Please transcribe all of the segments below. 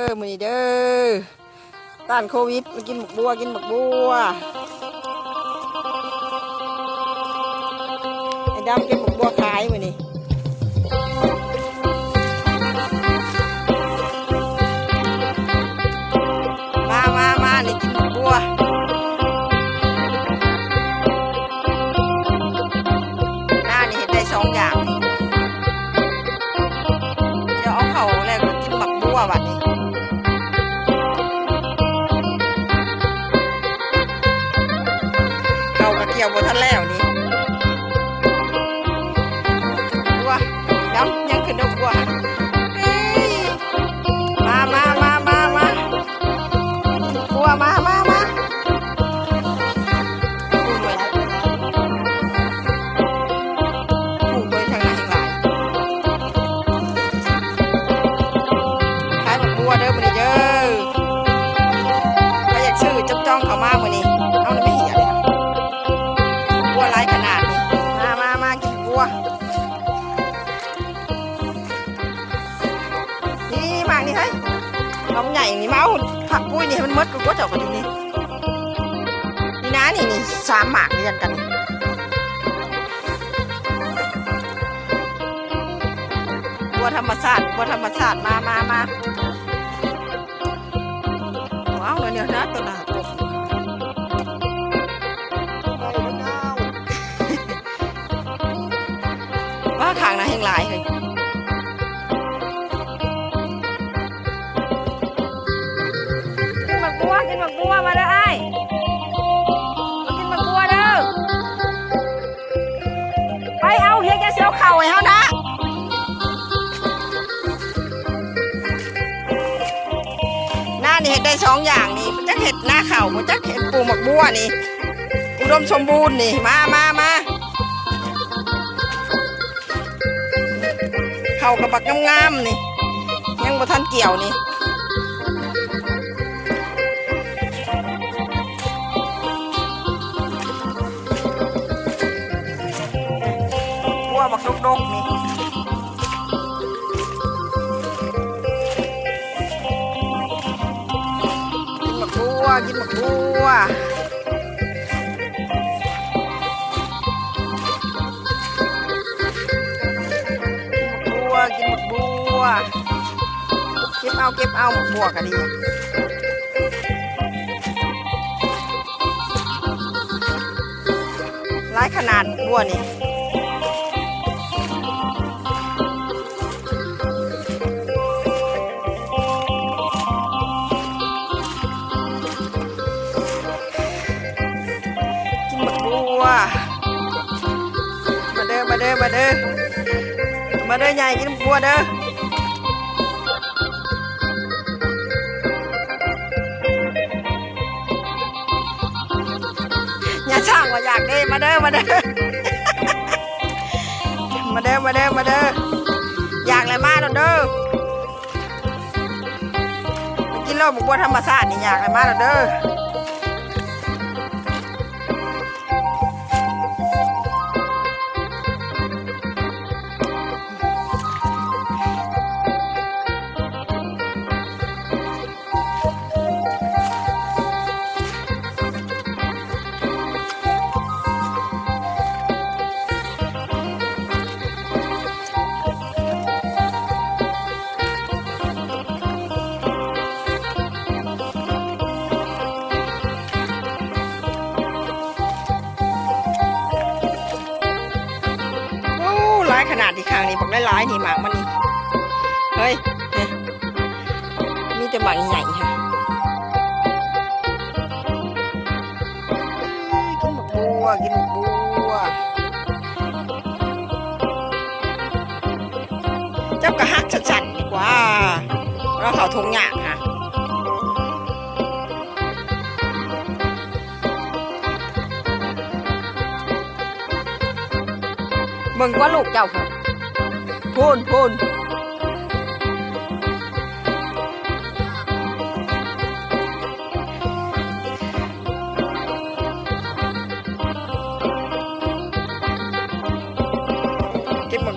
เด้อมือนี้เด้อต้านโควิดมากินหมกบัวกินหมกบัวไอ้ดำกินหมกบัวขายมือนี้ ขึ้นดอกบัว นี่ให้มันมดกูก็เจากันอยู่นี่นี่นะนี่นี่สามหมากเรียนกันบัวธรรมชาติบัวธรรมชาติมามามาว้าวเดี๋ยวนะตัวหน้ากบว่าขางนะแห่งหลายเลย แกเสียเฮ้านะหน้านี่เห็ดได้สองอย่างนี่มันจะเห็ดหน้าเข่ามันจะเห็ดปูหมักบัวนี่อุดมสมบูรณ์นี่มามามาเข้ากับปักงามๆนี่ยังบ่ทันเกี่ยวนี่ บัวบักดกนี่กินบักบัวกินบักบัวบัวกินบักบัวเก็บเอาเก็บเอาบักบัวก็ดีหลายขนาดบัวนี่ เด้อมาเด้อ มาเด้อ มาเด้อใหญ่กินบัวเด้ออย่าช่างว่าอยากเด้มาเด้อ มาเด้อ มาเด้อ มาเด้อ มาเด้อ อยากอะไรมาเด้อเด้อกินเหล้าบุกบัวธรรมชาตินี่อยากอะไรมาเด้อเด้อ เฮ้ยเฮ้ยมีแต่หมากใหญ่ๆค่ะเอ้ยกินหมกบัวกินหมกบัวเจ้ากระฮักชัดๆดีกว่า เราเขาทงหยากค่ะเบิ่งว่าลูกเจ้าค่ะพูนพูน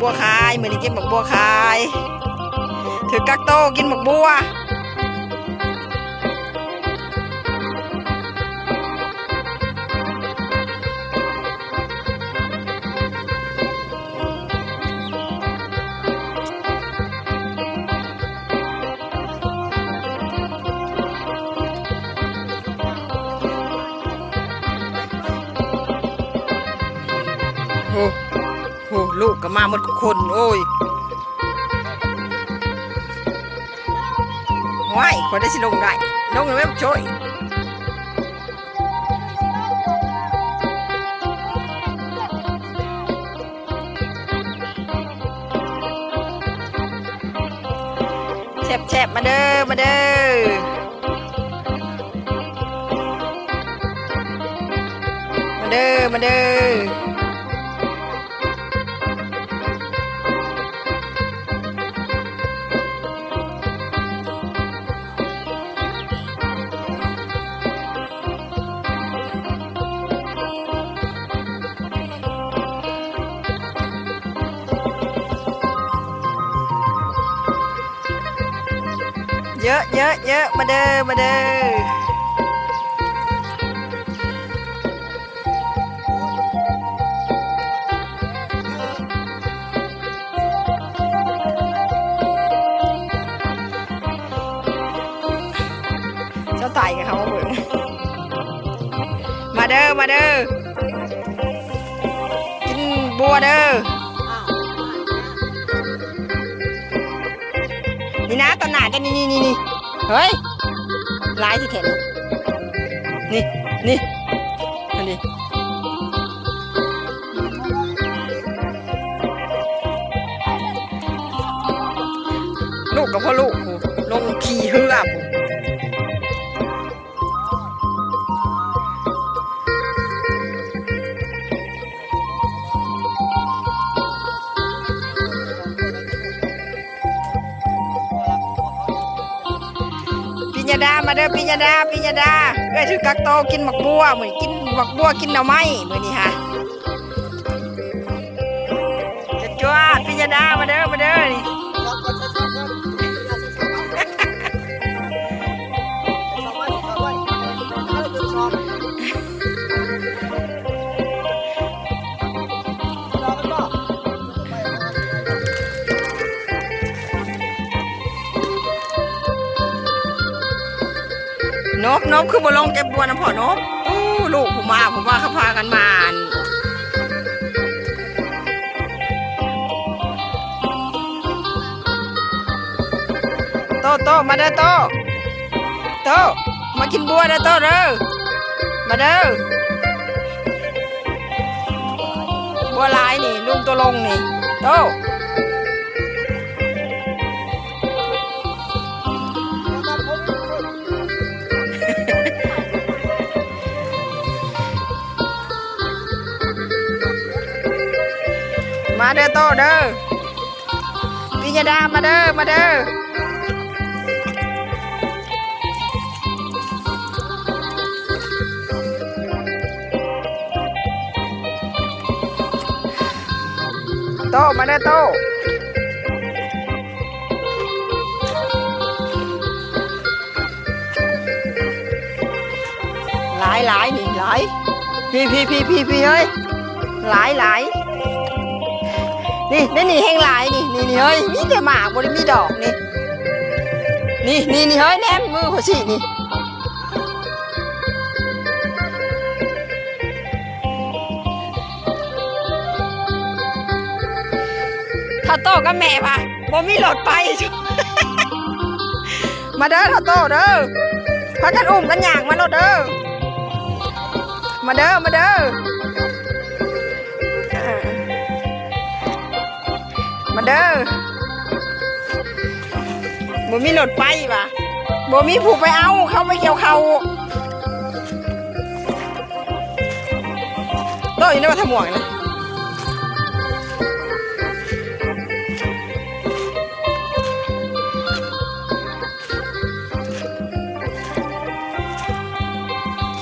บัวคายมือนี้กินหมกบัวคาย ถือกักโตกินหมกบัว มาหมดคนโอ้ยว้ายคนได้สิลงได้ลงเลยไม่ช่วยแฉบๆมาเด้อ มาเด้อมาเด้อ มาเด้อ เยอะเยอะเยอะมาเด้อมาเด้อเจ้าไต่กับเขามาเบิ่งมาเด้อมาเด้อกินบัวเด้อ นี่นะตอนหนากันนี่นี่นี่เฮ้ยลายที่เห็นนี่นี่อันนี้ลูกกับพ่อลูกลงขี่เหือก ดา มาเด้อปิญดาปิญดาเอ้ยถือกักโตกินหมักบัวเหมือนกินหมักบัวกินหน่อไม้เหมือนนี่ฮะจะจวดปิญดามาเด้อ นบนบคือบ่ลงเก็บบัวน้ำพอนบอู้ลูกผมมาผมว่าเขาพากันมาโตโตมาเด้อโตโตมากินบัวเด้อโตเด้อมาเด้อบัวลายนี่ลุงตัวลงนี่โต มาเด้อโตเด้อปิญญาดามาเด้อมาเด้อโตมาเด้อโตหลายหลายนี่หลายพี่พี่พี่พี่พี่เฮ้ยหลายหลาย นี่นี่นี่แห้งหลายนี่นี่นี่เฮ้ยมีแต่หมากบริมีดอกนี่นี่นี่นี่เฮ้ยแนมมือหัวฉีนี่ถ้าโตกับแม่ปะบ่มีรถไป มาเด้อถ้าโตเด้อพากันอุ้มกันอย่างมาโลดเด้อมาเด้อมาเด้อ มาเด้อบ่มีรถไปปะบ่มีผู้ไปเอาเขาไม่เกี่ยวเขาโตอยู่ในวัดทำหมวกนะ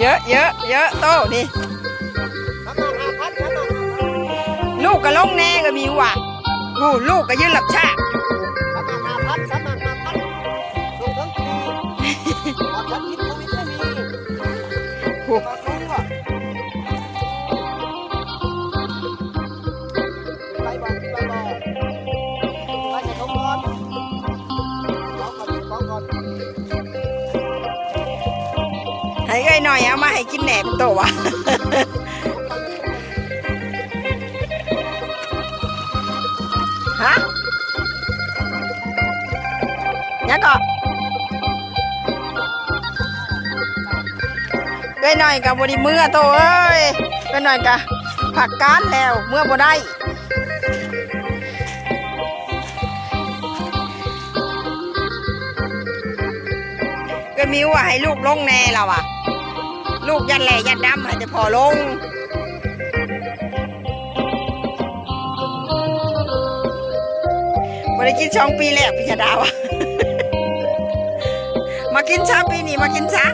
เยอะเยอะเยอะโตนี่ลูกก็ลงแน่ก็มีว่ะ กูลูกก็ยืนหลับชากูให้ไอ้หน่อยเอามาให้กินแหนมโตวะ ฮะเนี่ก็เอ้ยหน่อยกับบไดีเมื่อโตเอ้ยเอ้ยหน่อยกะผักการแล้วเมื่อบ่ได้ก็มิวอะให้ลูกลงแน่เราอะ ลูกยันแหล่ยันดำให้จะพอลง ได้กินช่องปีแรกพิชดาวะมากินช้าปีนี้มากินช้า